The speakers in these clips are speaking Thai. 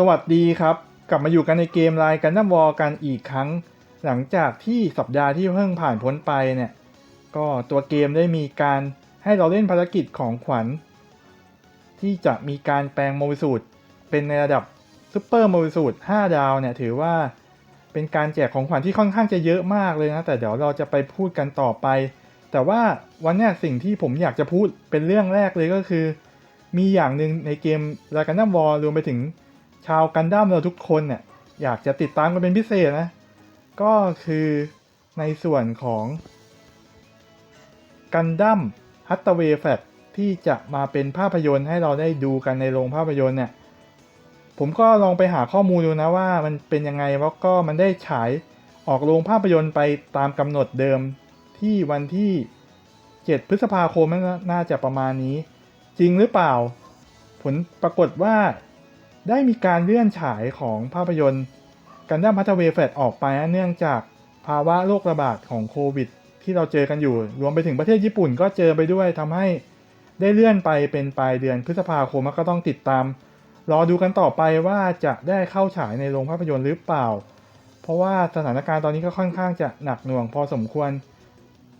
สวัสดีครับ กลับมาอยู่กันในเกมไลน์กันดั้มวอลกันอีกครั้ง หลังจากที่สัปดาห์ที่เพิ่งผ่านพ้นไปเนี่ย ก็ตัวเกมได้มีการให้เราเล่นภารกิจของขวัญ ที่จะมีการแปลงโมบิสูตรเป็นในระดับซูเปอร์โมบิสูตร5ดาวเนี่ยถือว่าเป็นการแจกของขวัญที่ค่อนข้างจะเยอะมากเลยนะ แต่เดี๋ยวเราจะไปพูดกันต่อไป แต่ว่าวันนี้สิ่งที่ผมอยากจะพูดเป็นเรื่องแรกเลยก็คือ มีอย่างหนึ่งในเกมรายการดั้มวอลรวมไปถึง ชาวกันดั้มเราทุกคนเนี่ยอยากจะติดตามกันเป็นพิเศษนะ ก็คือในส่วนของกันดั้มฮัตเตเวแฟตที่จะมาเป็นภาพยนตร์ให้เราได้ดูกันในโรงภาพยนตร์เนี่ย ผมก็ลองไปหาข้อมูลดูนะว่ามันเป็นยังไงแล้วก็มันได้ฉายออกโรงภาพยนตร์ไปตามกำหนดเดิมที่วันที่ 7 พฤษภาคมนน่าจะประมาณนี้ จริงหรือเปล่า ผลปรากฏว่า ได้มีการเลื่อนฉายของภาพยนตร์กันดั้มพัทเวฟตออกไปเนื่องจากภาวะโรคระบาดของโควิด ที่เราเจอกันอยู่ รวมไปถึงประเทศญี่ปุ่นก็เจอไปด้วยทำให้ได้เลื่อนไปเป็นปลายเดือนพฤษภาคมก็ต้องติดตาม รอดูกันต่อไปว่าจะได้เข้าฉายในโรงภาพยนตร์หรือเปล่า เพราะว่าสถานการณ์ตอนนี้ก็ค่อนข้างจะหนักหน่วงพอสมควร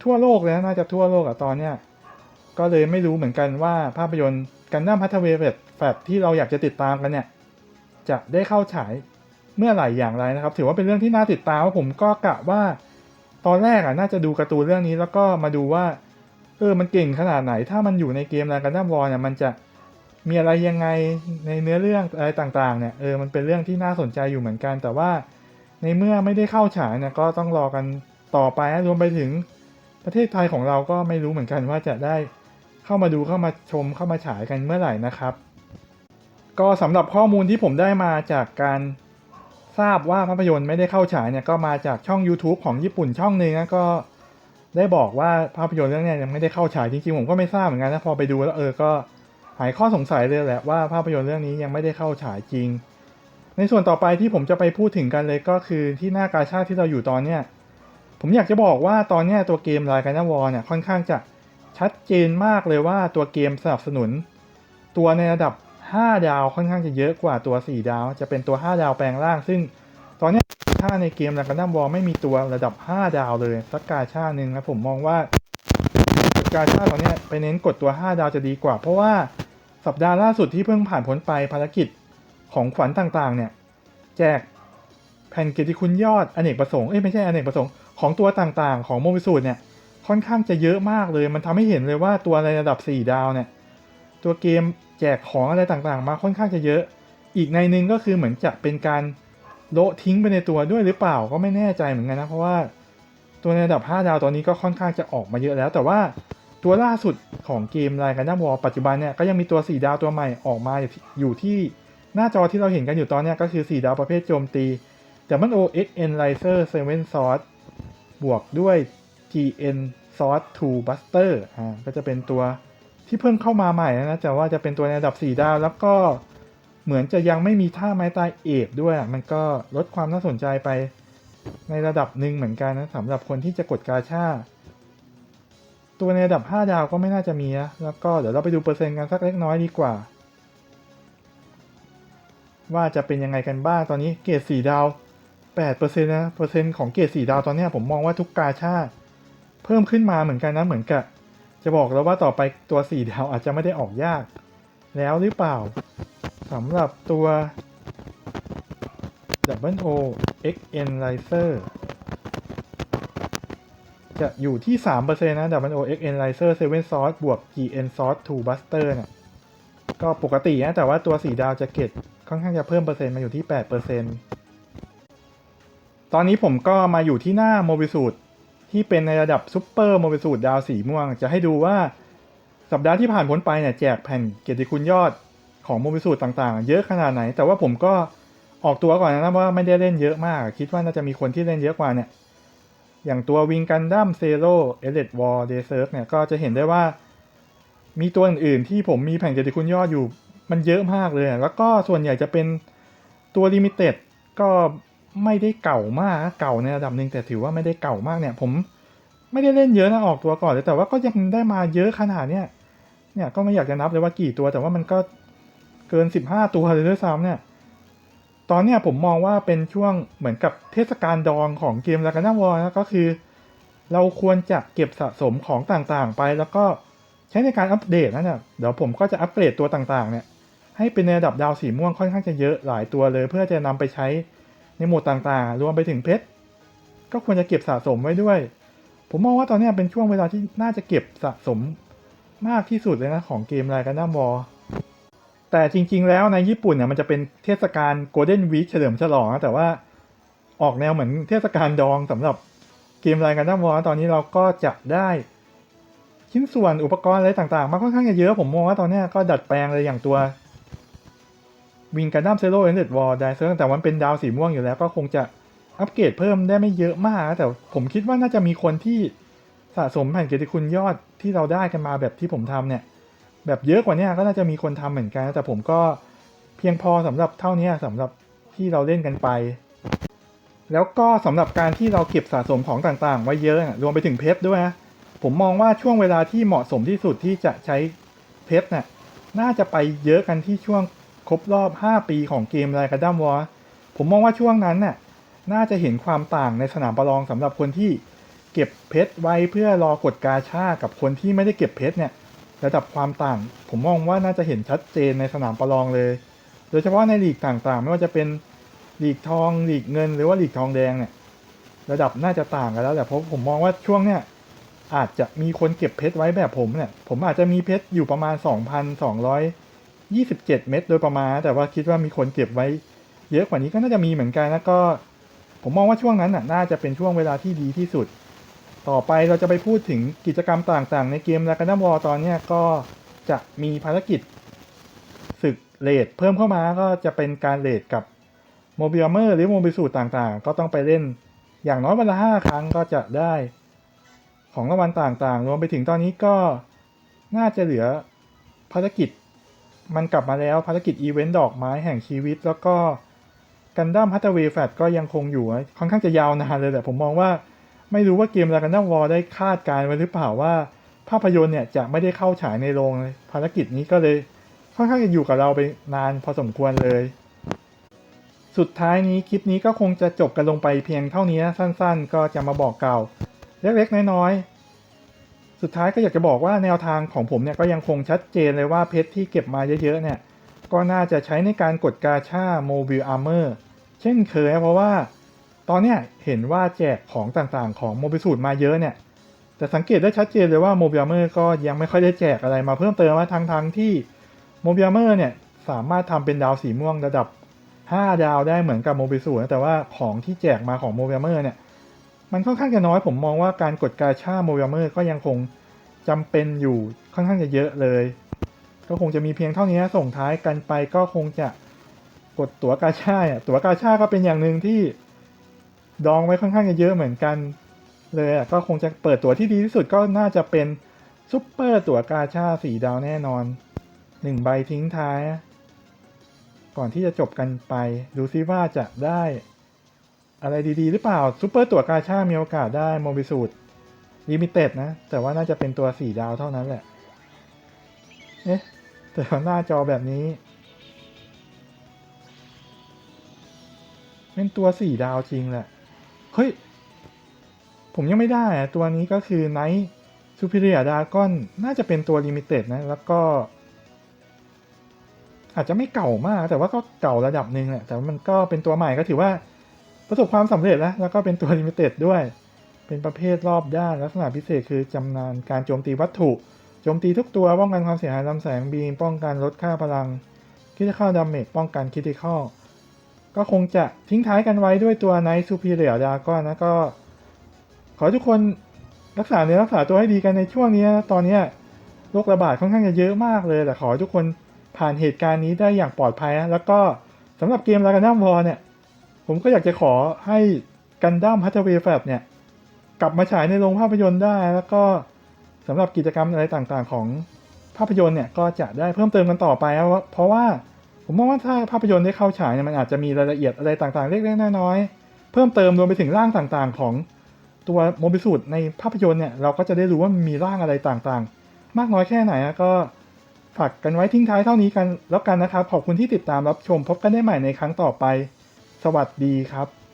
ทั่วโลกเลยนะน่าจะทั่วโลกอะตอนเนี้ยก็เลยไม่รู้เหมือนกันว่าภาพยนตร์กันดั้มพัทเวฟแฟตที่เราอยากจะติดตามกันเนี่ย จะได้เข้าฉายเมื่อไหร่อย่างไรนะครับ ถือว่าเป็นเรื่องที่น่าติดตามว่าผมก็กะว่า ตอนแรกอะน่าจะดูการ์ตูนเรื่องนี้แล้วก็มาดูว่าเออมันเก่งขนาดไหน ถ้ามันอยู่ในเกมรายกันดั้มวอลเนี่ยมันจะมีอะไรยังไงในเนื้อเรื่องอะไรต่างๆเนี่ยเออมันเป็นเรื่องที่น่าสนใจอยู่เหมือนกัน แต่ว่าในเมื่อไม่ได้เข้าฉายเนี่ยก็ต้องรอกันต่อไปรวมไปถึงประเทศไทยของเราก็ไม่รู้เหมือนกันว่าจะได้เข้ามาดูเข้ามาชมเข้ามาฉายกันเมื่อไหร่นะครับ ก็สำหรับข้อมูลที่ผมได้มาจากการทราบว่าภาพยนตร์ไม่ได้เข้าฉายเนี่ยก็มาจากช่อง YouTube ของญี่ปุ่นช่องหนึ่งนะก็ได้บอกว่าภาพยนตร์เรื่องนี้ยังไม่ได้เข้าฉายจริงๆผมก็ไม่ทราบเหมือนกันนะพอไปดูแล้วเออก็หายข้อสงสัยเลยแหละว่าภาพยนตร์เรื่องนี้ยังไม่ได้เข้าฉายจริง ในส่วนต่อไปที่ผมจะไปพูดถึงกันเลยก็คือที่หน้ากาชาดที่เราอยู่ตอนเนี้ยผมอยากจะบอกว่าตอนเนี้ยตัวเกมรายการนวอเนี่ยค่อนข้างจะชัดเจนมากเลยว่าตัวเกมสนับสนุน ตัวในระดับ 5 ดาวค่อนข้างจะเยอะกว่าตัว 4 ดาว จะเป็นตัว 5 ดาวแปลงร่าง ซึ่งตอนนี้ถ้าในเกมรายการนวอลไม่มีตัวระดับ 5 ดาวเลยสักกาชาหนึ่งนะผมมองว่ากาชาตอนนี้ไปเน้นกดตัว 5 ดาวจะดีกว่า เพราะว่าสัปดาห์ล่าสุดที่เพิ่งผ่านพ้นไปภารกิจของขวัญต่างๆ เนี่ย แจกแผ่นเกียรติคุณยอดอเนกประสงค์เอ้ยไม่ใช่อเนกประสงค์ของตัวต่างๆ ของโมบิสูตรเนี่ยค่อนข้างจะเยอะมากเลย มันทำให้เห็นเลยว่าตัวในระดับ 4 ดาวเนี่ย ตัวเกมแจกของอะไรต่างๆ มาค่อนข้างจะเยอะ อีกในนึงก็คือเหมือนจะเป็นการโละทิ้งไปในตัวด้วยหรือเปล่าก็ไม่แน่ใจเหมือนกันนะเพราะว่าตัวในระดับ 5 ดาวตอนนี้ก็ค่อนข้างจะออกมาเยอะแล้ว แต่ว่าตัวล่าสุดของเกมรายการดั้มวอลปัจจุบันเนี่ยก็ยังมีตัว 4 ดาวตัวใหม่ออกมาอยู่ที่หน้าจอที่เราเห็นกันอยู่ตอนนี้ก็คือ 4 ดาวประเภทโจมตี w o x n l i z e r 7 Sword บวกด้วย GN Sword 2 Buster อ่าก็จะเป็นตัว ที่เพิ่งเข้ามาใหม่นะแต่ว่าจะเป็นตัวในระดับ 4 ดาว แล้วก็เหมือนจะยังไม่มีท่าไม้ตายเอกด้วย มันก็ลดความน่าสนใจไปในระดับหนึ่งเหมือนกันนะสำหรับคนที่จะกดกาชาตัวในระดับ 5 ดาวก็ไม่น่าจะมีนะแล้วก็เดี๋ยวเราไปดูเปอร์เซ็นต์กันสักเล็กน้อยดีกว่า ว่าจะเป็นยังไงกันบ้างตอนนี้เกรด4ดาว8%นะเปอร์เซ็นต์ของเกรด4ดาวตอนนี้ผมมองว่าทุกกาชาเพิ่มขึ้นมาเหมือนกันนะเหมือนกับ จะบอกแล้วว่าต่อไปตัว 4 ดาวอาจจะไม่ได้ออกยาก แล้วหรือเปล่าสำหรับตัว W O X N l i z e r จะอยู่ที่ 3%นะ W O X N l i z e r 7 Source บวก G N Source 2 Buster เนี่ยก็ปกตินะ แต่ว่าตัว 4 ดาวจะเก็ตค่อนข้างจะเพิ่มเปอร์เซ็นต์มาอยู่ที่ 8%ตอนนี้ผมก็มาอยู่ที่หน้าโมบิสูต ที่เป็นในระดับซุปเปอร์โมบิสูตรดาวสีม่วง จะให้ดูว่าสัปดาห์ที่ผ่านพ้นไปเนี่ยแจกแผ่นเกียรติคุณยอดของโมบิสูตรต่างๆ เยอะขนาดไหน แต่ว่าผมก็ออกตัวก่อนนะว่าไม่ได้เล่นเยอะมาก คิดว่าน่าจะมีคนที่เล่นเยอะกว่าเนี่ยอย่างตัววิงกันดั้มเซโร่เอเลดวอลเดเซิร์ฟเนี่ยก็จะเห็นได้ว่ามีตัวอื่นๆที่ผมมีแผ่นเกียรติคุณยอดอยู่มันเยอะมากเลย แล้วก็ส่วนใหญ่จะเป็นตัวลิมิเต็ดก็ ไม่ได้เก่ามากเก่าในระดับหนึ่งแต่ถือว่าไม่ได้เก่ามากเนี่ย ผมไม่ได้เล่นเยอะนะออกตัวก่อนเลยแต่ว่าก็ยังได้มาเยอะขนาดเนี้ยเนี่ยก็ไม่อยากจะนับเลยว่ากี่ตัว แต่ว่ามันก็เกินสิบห้าตัวเลยด้วยซ้ำเนี่ยตอนเนี้ยผมมองว่าเป็นช่วงเหมือนกับเทศกาลดองของเกมลากาน่าวอนะก็คือ เราควรจะเก็บสะสมของต่างๆ ไป แล้วก็ใช้ในการอัปเดตนั่นน่ะเดี๋ยวผมก็จะอัปเกรดตัวต่างๆ เนี่ยให้เป็นในระดับดาวสีม่วงค่อนข้างจะเยอะหลายตัวเลย เพื่อจะนำไปใช้ ในโหมดต่างๆ รวมไปถึงเพชร ก็ควรจะเก็บสะสมไว้ด้วย ผมมองว่าตอนนี้เป็นช่วงเวลาที่น่าจะเก็บสะสมมากที่สุดเลยนะของเกมรายการน้าวอแต่จริงๆ แล้วในญี่ปุ่นเนี่ยมันจะเป็นเทศกาลโกลเด้นวีคเฉลิมฉลองนะแต่ว่าออกแนวเหมือนเทศกาลดองสำหรับเกมรายการน้าวอตอนนี้เราก็จะได้ชิ้นส่วนอุปกรณ์อะไรต่างๆ มาค่อนข้างจะเยอะผมมองว่าตอนนี้ก็ดัดแปลงเลยอย่างตัว วิงการดัมเซโร่เอนเดดวอลไดเซอร์แต่มันเป็นดาวสีม่วงอยู่แล้วก็คงจะอัปเกรดเพิ่มได้ไม่เยอะมากนะแต่ผมคิดว่าน่าจะมีคนที่สะสมแผ่นเกียรติคุณยอดที่เราได้กันมาแบบที่ผมทำเนี่ย แบบเยอะกว่านี้ก็น่าจะมีคนทำเหมือนกัน แต่ผมก็เพียงพอสำหรับเท่านี้สำหรับที่เราเล่นกันไป แล้วก็สำหรับการที่เราเก็บสะสมของต่างๆ ไว้เยอะนะรวมไปถึงเพชรด้วยนะผมมองว่าช่วงเวลาที่เหมาะสมที่สุดที่จะใช้เพชรน่ะน่าจะไปเยอะกันที่ช่วง ครบรอบ 5 ปีของเกมไรกระดัมวอผมมองว่าช่วงนั้นน่ะน่าจะเห็นความต่างในสนามประลองสำหรับคนที่เก็บเพชรไว้เพื่อรอกดกาชากับคนที่ไม่ได้เก็บเพชรเนี่ยระดับความต่าง ผมมองว่าน่าจะเห็นชัดเจนในสนามประลองเลย โดยเฉพาะในลีกต่างๆ ไม่ว่าจะเป็นลีกทองลีกเงิน หรือว่าลีกทองแดงเนี่ยระดับน่าจะต่างกันแล้วแหละเพราะผมมองว่าช่วงเนี้ยอาจจะมีคนเก็บเพชรไว้แบบผมเนี่ยผมอาจจะมีเพชรอยู่ประมาณ 2,200 2,227 เม็ดโดยประมาณ แต่ว่าคิดว่ามีคนเก็บไว้ เยอะกว่านี้ก็น่าจะมีเหมือนกันแล้วก็ ผมมองว่าช่วงนั้นน่ะน่าจะเป็นช่วงเวลาที่ดีที่สุด ต่อไปเราจะไปพูดถึงกิจกรรมต่างๆ ในเกมลากานาบอลตอนนี้ก็จะมีภารกิจศึกเลดเพิ่มเข้ามาก็จะเป็นการเลดกับโมบิลเมอร์หรือโมบิสูตต่างๆ ก็ต้องไปเล่นอย่างน้อยวันละห้าครั้งก็จะได้ของรางวัลต่างๆ รวมไปถึงตอนนี้ก็น่าจะเหลือภารกิจ มันกลับมาแล้วภารกิจอีเวนต์ดอกไม้แห่งชีวิต แล้วก็กันดั้มฮัตเตอร์เวย์แฟก็ยังคงอยู่ ค่อนข้างจะยาวนานเลยแต่ผมมองว่า ไม่รู้ว่าเกมลากันดั้มวอลได้คาดการณ์ไว้หรือเปล่าว่า ภาพยนตร์เนี่ยจะไม่ได้เข้าฉายในโรงภารกิจนี้ก็เลย ค่อนข้างจะอยู่กับเราไปนานพอสมควรเลย สุดท้ายนี้คลิปนี้ก็คงจะจบกันลงไปเพียงเท่านี้สั้น ๆ ก็จะมาบอกเก่าเล็กๆน้อยๆ สุดท้ายก็อยากจะบอกว่าแนวทางของผมเนี่ยก็ยังคงชัดเจนเลยว่าเพชรที่เก็บมาเยอะๆเนี่ยก็น่าจะใช้ในการกดกาชาโมบิลอาร์เมอร์เช่นเคยเพราะว่าตอนเนี้ยเห็นว่าแจกของต่างๆ ของโมบิสูตรมาเยอะเนี่ยแต่สังเกตได้ชัดเจนเลยว่าโมบิลอาร์เมอร์ก็ยังไม่ค่อยได้แจกอะไรมาเพิ่มเติมว่าทั้งๆที่โมบิลอาร์เมอร์เนี่ยสามารถทำเป็นดาวสีม่วงระดับ 5 ดาวได้เหมือนกับโมบิสูตรนแต่ว่าของที่แจกมาของโมบิลอาร์เมอร์เนี่ย มันค่อนข้างจะน้อยผมมองว่าการกดกาชาโมบิลเมอร์ก็ยังคงจำเป็นอยู่ค่อนข้างจะเยอะเลย ก็คงจะมีเพียงเท่านี้ส่งท้ายกันไปก็คงจะกดตั๋วกาชาอะตั๋วกาชาก็เป็นอย่างหนึ่งที่ดองไว้ค่อนข้างจะเยอะเหมือนกันเลยอะก็คงจะเปิดตั๋วที่ดีที่สุดก็น่าจะเป็นซุปเปอร์ตั๋วกาชาสีดาวแน่นอนหนึ่งใบทิ้งท้าย ก่อนที่จะจบกันไป ดูซิว่าจะได้ อะไรดีๆ หรือเปล่าซูเปอร์ตัวกาชามีโอกาสได้โมบิสูตรลิมิเต็ดนะ แต่ว่าน่าจะเป็นตัวสี่ดาวเท่านั้นแหละ เอ๊ะ แต่หน้าจอแบบนี้ เป็นตัวสี่ดาวจริงแหละ เฮ้ย ผมยังไม่ได้อะตัวนี้ก็คือไนท์ซูเปอร์เรียดากอนน่าจะเป็นตัวลิมิเต็ดนะ แล้วก็ อาจจะไม่เก่ามาก แต่ว่าก็เก่าระดับหนึ่งแหละ แต่มันก็เป็นตัวใหม่ก็ถือว่า ประสบความสำเร็จแล้วแล้วก็เป็นตัวลิมิเต็ดด้วย เป็นประเภทรอบด้านลักษณะพิเศษคือจำนานการโจมตีวัตถุโจมตีทุกตัวป้องกันความเสียหายลำแสงบีมป้องกันลดค่าพลังคิดเข้าดาเมจป้องกันคิดเข้าก็คงจะทิ้งท้ายกันไว้ด้วยตัวไนท์ซูเปอร์เรียดาก้อนนะก็ ขอทุกคนรักษาเนื้อรักษาตัวให้ดีกันในช่วงนี้ ตอนเนี้โรคระบาดค่อนข้างจะเยอะมากเลย แต่ขอทุกคนผ่านเหตุการณ์นี้ได้อย่างปลอดภัยนะแล้วก็สำหรับเกมลากันดัมวอเนี่ย ผมก็อยากจะขอให้กันดั้มฮัตเวย์แฟบเนี่ย กลับมาฉายในโรงภาพยนตร์ได้ แล้วก็สำหรับกิจกรรมอะไรต่างๆ ของภาพยนตร์เนี่ยก็จะได้เพิ่มเติมกันต่อไป เพราะว่าผมมองว่าถ้าภาพยนตร์ได้เข้าฉายเนี่ยมันอาจจะมีรายละเอียดอะไรต่างๆ เล็กๆน้อยๆเพิ่มเติมรวมไปถึงร่างต่างๆ ของตัวโมบิสูตในภาพยนตร์เนี่ยเราก็จะได้รู้ว่ามีร่างอะไรต่างๆ มากน้อยแค่ไหนก็ฝากกันไว้ทิ้งท้ายเท่านี้กันแล้วกันนะครับ ขอบคุณที่ติดตามรับชมพบกันได้ใหม่ในครั้งต่อไป วัสดีครับ